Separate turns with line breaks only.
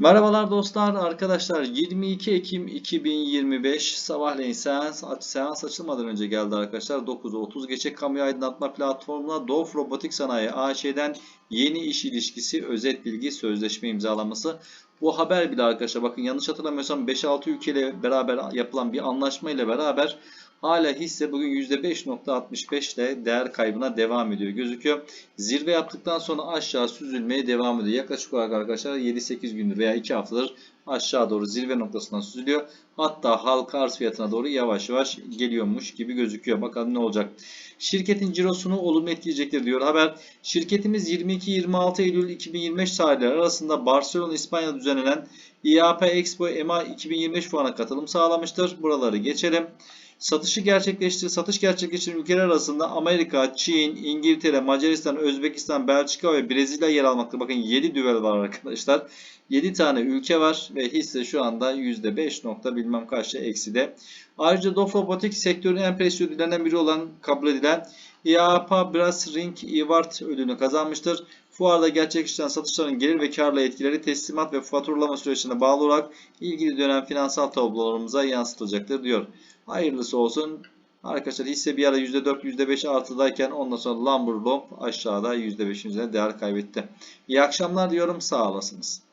Merhabalar dostlar, arkadaşlar 22 Ekim 2025 sabahleyin seans, seans açılmadan önce geldi arkadaşlar. 9'u 30 geçe kamu aydınlatma platformuna Dof Robotik Sanayi AŞ'den yeni iş ilişkisi özet bilgi sözleşme imzalaması. Bu haber bile arkadaşlar bakın yanlış hatırlamıyorsam 5-6 ülkeyle beraber yapılan bir anlaşma ile beraber hala hisse bugün %5.65 ile değer kaybına devam ediyor gözüküyor. Zirve yaptıktan sonra aşağı süzülmeye devam ediyor. Yaklaşık olarak arkadaşlar 7-8 gündür veya 2 haftadır aşağı doğru zirve noktasından süzülüyor. Hatta halka arz fiyatına doğru yavaş yavaş geliyormuş gibi gözüküyor. Bakalım ne olacak. Şirketin cirosunu olumlu etkileyecektir diyor haber. Şirketimiz 22-26 Eylül 2025 tarihleri arasında Barcelona, İspanya'da düzenlenen IAP Expo EMA 2025 fuarına katılım sağlamıştır. Buraları geçelim. Satışı gerçekleştir, satış gerçekleştiren ülkeler arasında Amerika, Çin, İngiltere, Macaristan, Özbekistan, Belçika ve Brezilya yer almakta. Bakın 7 düvel var arkadaşlar. 7 tane ülke var ve hisse şu anda %5 nokta bilmem kaçta ekside. Ayrıca Dof sektörün en prestij ödüllerinden biri olan kabul edilen IAPA Brass Ring Award ödülünü kazanmıştır. Fuarda gerçekleşen satışların gelir ve karla etkileri teslimat ve faturalama süreçlerine bağlı olarak ilgili dönem finansal tablolarımıza yansıtılacaktır diyor. Hayırlısı olsun. Arkadaşlar hisse bir ara %4 %5 artıdayken ondan sonra Lumber Lump aşağıda %5'in üzerine değer kaybetti. İyi akşamlar diyorum. Sağ olasınız.